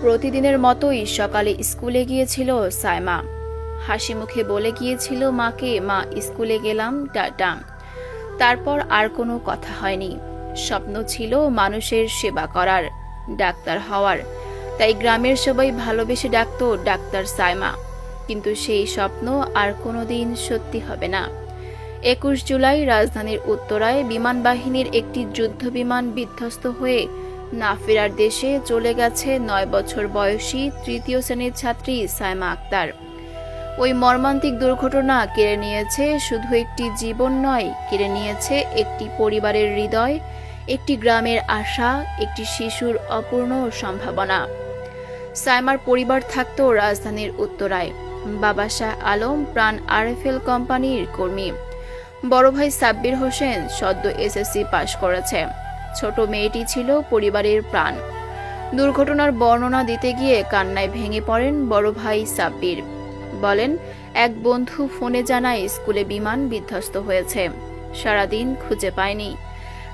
প্রতিদিনের মতোই সকালে স্কুলে গিয়েছিল সাইমা। হাসি মুখে বলে গিয়েছিল, মাকে, মা, স্কুলে গেলাম টাটা তারপর আর কোনো কথা হয়নি। স্বপ্ন ছিল মানুষের সেবা করার, ডাক্তার হওয়ার। তাই গ্রামের সবাই ভালোবেসে ডাকতো ডাক্তার সাইমা। কিন্তু সেই স্বপ্ন আর কোনো দিন সত্যি হবে না। একুশ জুলাই রাজধানীর উত্তরায় বিমান বাহিনীর একটি যুদ্ধ বিমান বিধ্বস্ত হয়ে না ফেরার দেশে চলে গেছে নয় বছর বয়সী তৃতীয় শ্রেণির ছাত্রী সাইমা আক্তার। ওই মর্মান্তিক দুর্ঘটনা কেড়ে নিয়েছে শুধু একটি জীবন নয়, কেড়ে নিয়েছে একটি পরিবারের হৃদয়, একটি গ্রামের আশা, একটি শিশুর অপূর্ণ সম্ভাবনা। সাইমার পরিবার থাকতো রাজধানীর উত্তরায়। বাবা শাহ আলম প্রাণ আরএফএল কোম্পানির কর্মী। বড় ভাই সাব্বির হোসেন সদ্য এসএসসি পাশ করেছে। ছোট মেয়েটি ছিল পরিবারের প্রাণ। দুর্ঘটনার বর্ণনা দিতে গিয়ে কান্নায় ভেঙে পড়েন বড় ভাই সাব্বির। বলেন, এক বন্ধু ফোনে জানায় স্কুলে বিমান বিধ্বস্ত হয়েছে। সারাদিন খুঁজে পায়নি।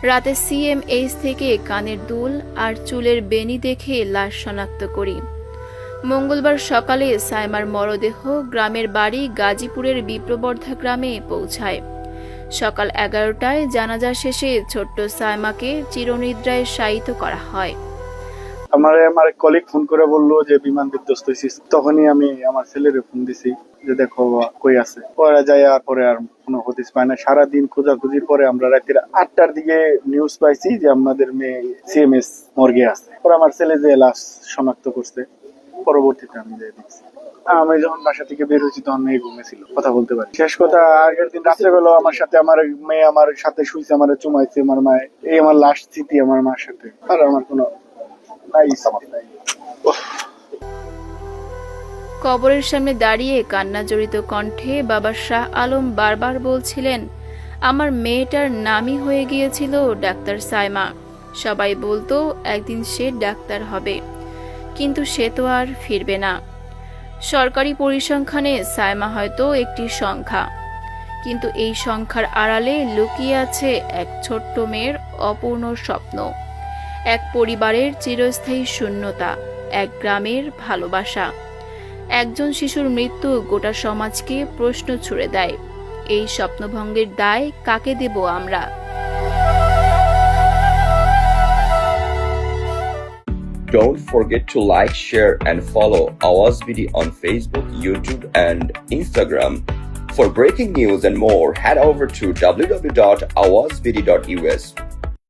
রাতে সিএমএইচ থেকে কানের দুল আর চুলের বেনি দেখে লাশ শনাক্ত করি। মঙ্গলবার সকালে সাইমার মরদেহ গ্রামের বাড়ি গাজীপুরের বিপ্রবর্ধা গ্রামে পৌঁছায়। সকাল এগারোটায় জানাজা শেষে ছোট্ট সাইমাকে চিরনিদ্রায় শায়িত করা হয়। আমার আমার কলিগ ফোন করে বলল যে, বিমান বিধ্বস্ত হয়েছিস তখনই আমি আমার ছেলের ফোন দিছি যে, দেখো, কই আছে? পরে যাই আর পরে আর কোনো হদিস পায় না। সারাদিন খোঁজাখুঁজির পরে আমরা রাতের আটটার দিকে নিউজ পাইছি যে, আমাদের মেয়ে সিএমএস মর্গে আছে। পরে আমার ছেলে যে লাশ শনাক্ত করছে, পরবর্তীতে আমি যাই দেখছি। আমি যখন বাসা থেকে বের হয়েছি তখন মেয়ে ঘুমেছিল কথা বলতে পারি। শেষ কথা, আগের দিন রাত্রে বেলা আমার সাথে আমার মেয়ে আমার সাথে শুইছে, আমার চুমাইছে, আমার মায়ে এই আমার লাস্ট স্মৃতি আমার মার সাথে। আর আমার কোনো নাই কবরের সামনে দাঁড়িয়ে কান্না জড়িত কণ্ঠে বাবা শাহ আলম বারবার বলছিলেন, আমার মেয়েটার নামই হয়ে গিয়েছিল ডাক্তার সাইমা। সবাই বলতো, একদিন সে ডাক্তার হবে। কিন্তু সে তো আর ফিরবে না। সরকারি পরিসংখ্যানে সাইমা হয়তো একটি সংখ্যা। কিন্তু এই সংখ্যার আড়ালে লুকিয়ে আছে এক ছোট্ট মেয়ের অপূর্ণ স্বপ্ন। এক পরিবারের চিরস্থায়ী শূন্যতা, এক গ্রামের ভালোবাসা। একজন শিশুর মৃত্যু গোটা সমাজকে প্রশ্ন ছুড়ে দেয়, এই স্বপ্নভঙ্গের দায় কাকে দেব আমরা? Don't forget to like, share, and follow Awaz BD on Facebook, YouTube, and Instagram. For breaking news and more, head over to www.awazbd.us.